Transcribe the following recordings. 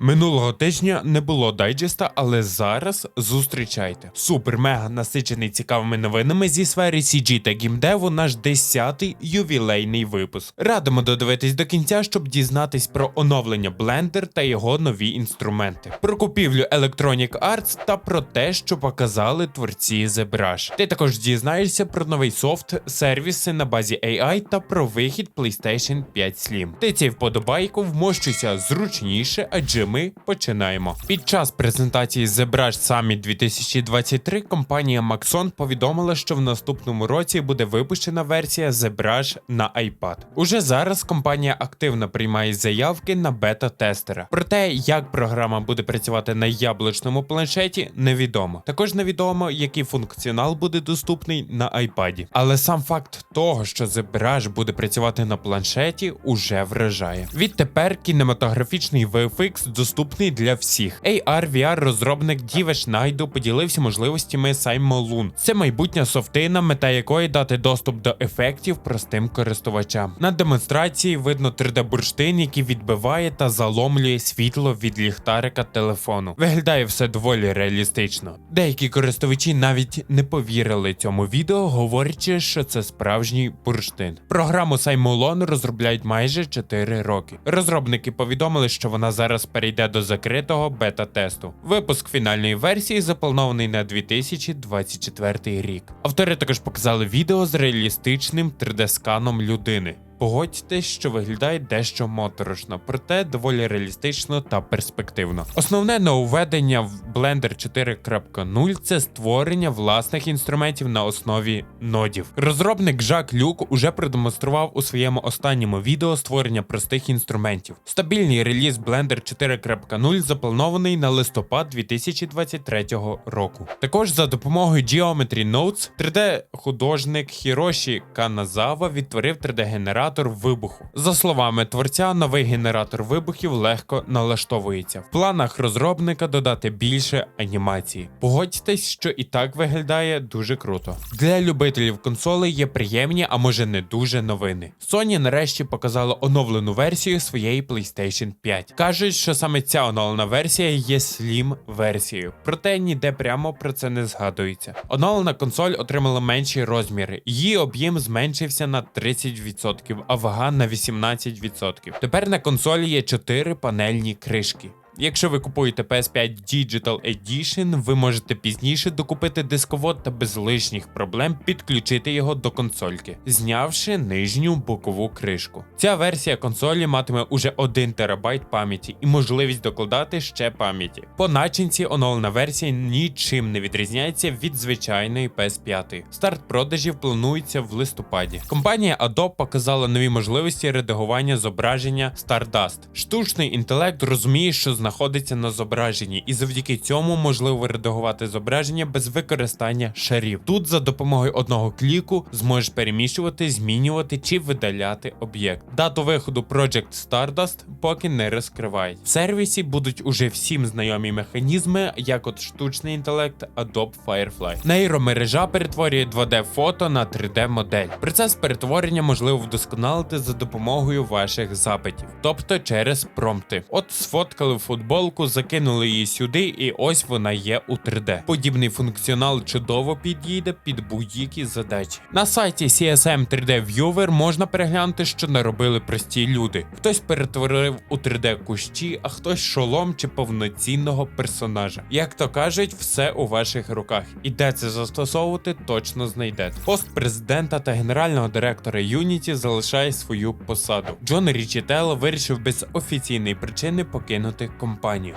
Минулого тижня не було дайджеста, але зараз зустрічайте. Супер мега насичений цікавими новинами зі сфери CG та гімдеву наш 10-й ювілейний випуск. Радимо додивитись до кінця, щоб дізнатись про оновлення Blender та його нові інструменти, про купівлю Electronic Arts та про те, що показали творці ZBrush. Ти також дізнаєшся про новий софт, сервіси на базі AI та про вихід PlayStation 5 Slim. Ти цей вподобайку вмощуйся зручніше, адже ми починаємо. Під час презентації ZBrush Summit 2023 компанія Maxon повідомила, що в наступному році буде випущена версія ZBrush на iPad. Уже зараз компанія активно приймає заявки на бета-тестера. Про те, як програма буде працювати на яблучному планшеті, невідомо. Також невідомо, який функціонал буде доступний на iPad. Але сам факт того, що ZBrush буде працювати на планшеті, уже вражає. Відтепер кінематографічний VFX доступний для всіх. AR VR розробник Дівеш Найду поділився можливостями Саймолун. Це майбутня софтина, мета якої дати доступ до ефектів простим користувачам. На демонстрації видно 3D-бурштин, який відбиває та заломлює світло від ліхтарика телефону. Виглядає все доволі реалістично. Деякі користувачі навіть не повірили цьому відео, говорячи, що це справжній бурштин. Програму Саймолон розробляють майже 4 роки. Розробники повідомили, що вона зараз перейде до закритого бета-тесту. Випуск фінальної версії запланований на 2024 рік. Автори також показали відео з реалістичним 3D-сканом людини. Погодьтесь, що виглядає дещо моторошно, проте доволі реалістично та перспективно. Основне нововведення в Blender 4.0 це створення власних інструментів на основі нодів. Розробник Жак Люк уже продемонстрував у своєму останньому відео створення простих інструментів. Стабільний реліз Blender 4.0 запланований на листопад 2023 року. Також за допомогою Geometry Notes 3D-художник Хіроші Каназава відтворив 3D-генератор вибуху. За словами творця, новий генератор вибухів легко налаштовується. В планах розробника додати більше анімації. Погодьтесь, що і так виглядає дуже круто. Для любителів консолей є приємні, а може не дуже новини. Sony нарешті показала оновлену версію своєї PlayStation 5. Кажуть, що саме ця оновлена версія є Slim версією, проте ніде прямо про це не згадується. Оновлена консоль отримала менші розміри, її об'єм зменшився на 30%, а вага на 18%. Тепер на консолі є 4 панельні кришки. Якщо ви купуєте PS5 Digital Edition, ви можете пізніше докупити дисковод та без лишніх проблем підключити його до консольки, знявши нижню бокову кришку. Ця версія консолі матиме уже 1 ТБ пам'яті і можливість докладати ще пам'яті. По начинці оновлена версія нічим не відрізняється від звичайної PS5. Старт продажів планується в листопаді. Компанія Adobe показала нові можливості редагування зображення Stardust. Штучний інтелект розуміє, що знаходиться на зображенні, і завдяки цьому можливо редагувати зображення без використання шарів. Тут за допомогою одного кліку зможеш переміщувати, змінювати чи видаляти об'єкт. Дату виходу Project Stardust поки не розкривають. В сервісі будуть уже всім знайомі механізми, як от штучний інтелект Adobe Firefly. Нейромережа перетворює 2D фото на 3D модель. Процес перетворення можливо вдосконалити за допомогою ваших запитів, тобто через промпти. От сфоткали футболку, закинули її сюди, і ось вона є у 3D. Подібний функціонал чудово підійде під будь-які задачі. На сайті CSM 3D Viewer можна переглянути, що наробили прості люди. Хтось перетворив у 3D кущі, а хтось шолом чи повноцінного персонажа. Як то кажуть, все у ваших руках. І де це застосовувати, точно знайдете. Пост президента та генерального директора Unity залишає свою посаду. Джон Річітело вирішив без офіційної причини покинути компанію.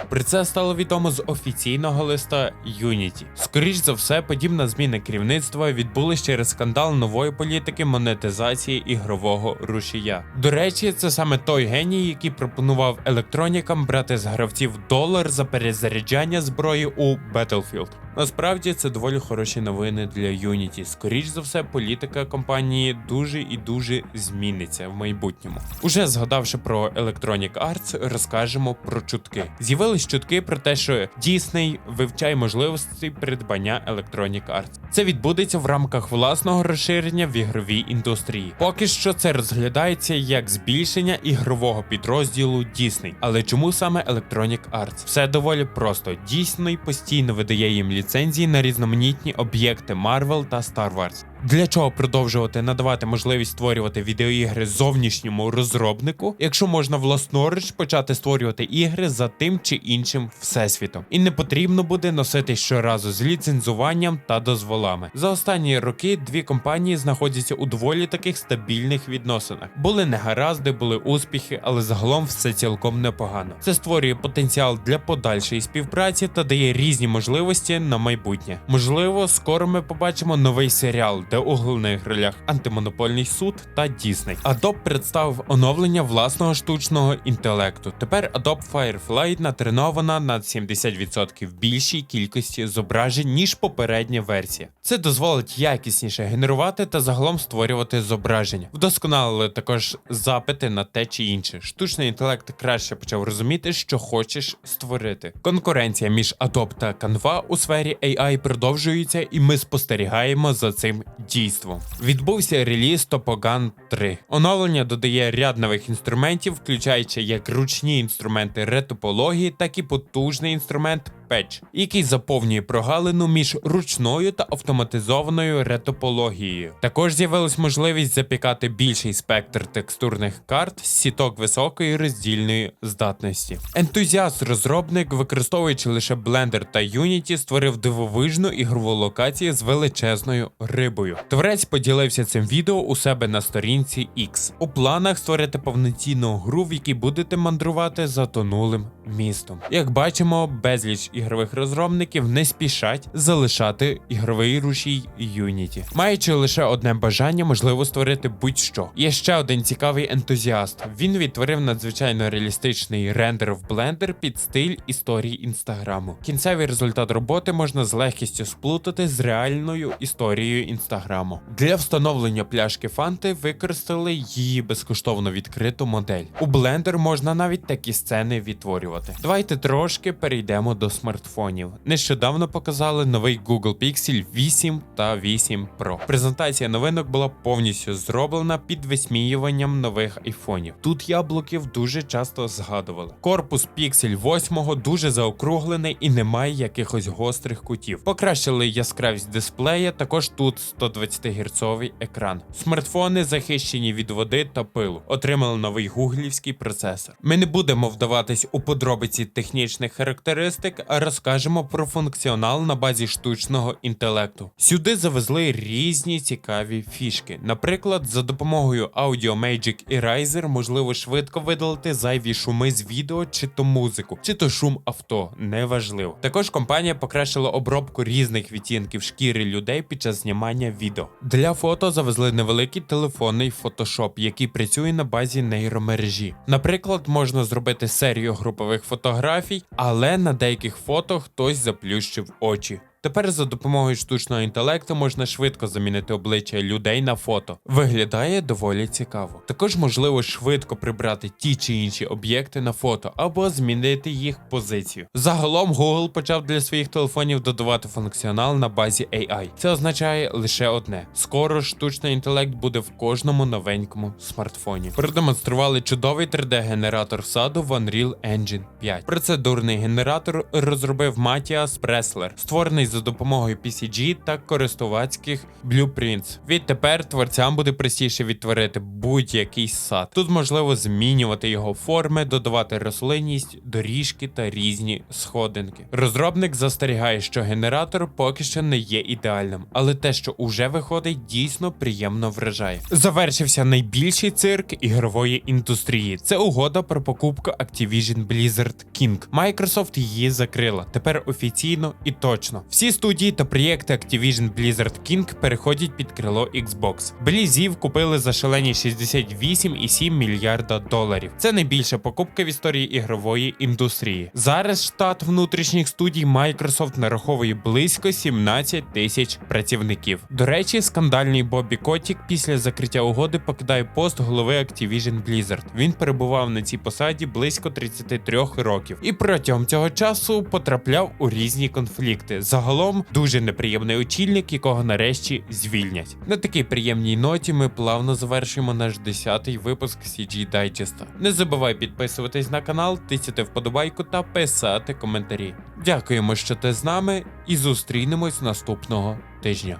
Про це стало відомо з офіційного листа Unity. Скоріш за все, подібна зміна керівництва відбулась через скандал нової політики монетизації ігрового рушія. До речі, це саме той геній, який пропонував електронікам брати з гравців долар за перезаряджання зброї у Battlefield. Насправді це доволі хороші новини для Unity. Скоріш за все, політика компанії дуже і дуже зміниться в майбутньому. Уже згадавши про Electronic Arts, розкажемо про чутки. Чутки. З'явились чутки про те, що Disney вивчає можливості придбання Electronic Arts. Це відбудеться в рамках власного розширення в ігровій індустрії. Поки що це розглядається як збільшення ігрового підрозділу Disney. Але чому саме Electronic Arts? Все доволі просто. Disney постійно видає їм ліцензії на різноманітні об'єкти Marvel та Star Wars. Для чого продовжувати надавати можливість створювати відеоігри зовнішньому розробнику, якщо можна власноруч почати створювати ігри за тим чи іншим всесвітом, і не потрібно буде носити щоразу з ліцензуванням та дозволами. За останні роки дві компанії знаходяться у доволі таких стабільних відносинах. Були негаразди, були успіхи, але загалом все цілком непогано. Це створює потенціал для подальшої співпраці та дає різні можливості на майбутнє. Можливо, скоро ми побачимо новий серіал, де у головних ролях антимонопольний суд та Дісней. Adobe представив оновлення власного штучного інтелекту. Тепер Adobe Firefly натренована на 70% більшій кількості зображень ніж попередня версія. Це дозволить якісніше генерувати та загалом створювати зображення. Вдосконалили також запити на те чи інше. Штучний інтелект краще почав розуміти, що хочеш створити. Конкуренція між Adobe та Canva у сфері AI продовжується, і ми спостерігаємо за цим дійством. Відбувся реліз Topogun 3. Оновлення додає ряд нових інструментів, включаючи як ручні інструменти ретопології, так і потужний інструмент Patch, який заповнює прогалину між ручною та автоматизованою ретопологією. Також з'явилась можливість запікати більший спектр текстурних карт з сіток високої роздільної здатності. Ентузіаст-розробник, використовуючи лише Blender та Unity, створив дивовижну ігрову локацію з величезною рибою. Творець поділився цим відео у себе на сторінці X. У планах створити повноцінну гру, в якій будете мандрувати затонулим містом. Як бачимо, безліч ігрових розробників не спішать залишати ігровий рушій Unity. Маючи лише одне бажання, можливо створити будь-що. Є ще один цікавий ентузіаст. Він відтворив надзвичайно реалістичний рендер в Blender під стиль історії інстаграму. Кінцевий результат роботи можна з легкістю сплутати з реальною історією інстаграму. Для встановлення пляшки фанти використали її безкоштовно відкриту модель. У Blender можна навіть такі сцени відтворювати. Давайте трошки перейдемо до смартфонів. Нещодавно показали новий Google Pixel 8 та 8 Pro. Презентація новинок була повністю зроблена під висміюванням нових айфонів. Тут яблуків дуже часто згадували. Корпус Pixel 8 дуже заокруглений і немає якихось гострих кутів. Покращили яскравість дисплея, також тут 120 Гц екран. Смартфони захищені від води та пилу. Отримали новий гуглівський процесор. Ми не будемо вдаватись у подробиці технічних характеристик, а розкажемо про функціонал на базі штучного інтелекту. Сюди завезли різні цікаві фішки. Наприклад, за допомогою Audio Magic Eraser можливо швидко видалити зайві шуми з відео чи то музику, чи то шум авто, неважливо. Також компанія покращила обробку різних відтінків шкіри людей під час знімання відео. Для фото завезли невеликий телефонний фотошоп, який працює на базі нейромережі. Наприклад, можна зробити серію групових фотографій, але на деяких фото хтось заплющив очі. Тепер за допомогою штучного інтелекту можна швидко замінити обличчя людей на фото. Виглядає доволі цікаво. Також можливо швидко прибрати ті чи інші об'єкти на фото або змінити їх позицію. Загалом Google почав для своїх телефонів додавати функціонал на базі AI. Це означає лише одне: скоро штучний інтелект буде в кожному новенькому смартфоні. Продемонстрували чудовий 3D-генератор саду в Unreal Engine 5. Процедурний генератор розробив Матіас Преслер, створений за допомогою PCG та користувацьких blueprints. Відтепер творцям буде простіше відтворити будь-який сад. Тут можливо змінювати його форми, додавати рослинність, доріжки та різні сходинки. Розробник застерігає, що генератор поки що не є ідеальним, але те, що уже виходить, дійсно приємно вражає. Завершився найбільший цирк ігрової індустрії. Це угода про покупку Activision Blizzard King. Microsoft її закрила. Тепер офіційно і точно. Всі студії та проєкти Activision Blizzard King переходять під крило Xbox. Блізів купили за шалені 68,7 мільярда доларів. Це найбільша покупка в історії ігрової індустрії. Зараз штат внутрішніх студій Microsoft нараховує близько 17 тисяч працівників. До речі, скандальний Бобі Котік після закриття угоди покидає пост голови Activision Blizzard. Він перебував на цій посаді близько 33 років і протягом цього часу потрапляв у різні конфлікти. Загалом дуже неприємний очільник, якого нарешті звільнять. На такій приємній ноті ми плавно завершуємо наш 10-й випуск CG Digest. Не забувай підписуватись на канал, тисяти вподобайку та писати коментарі. Дякуємо, що ти з нами, і зустрінемось наступного тижня.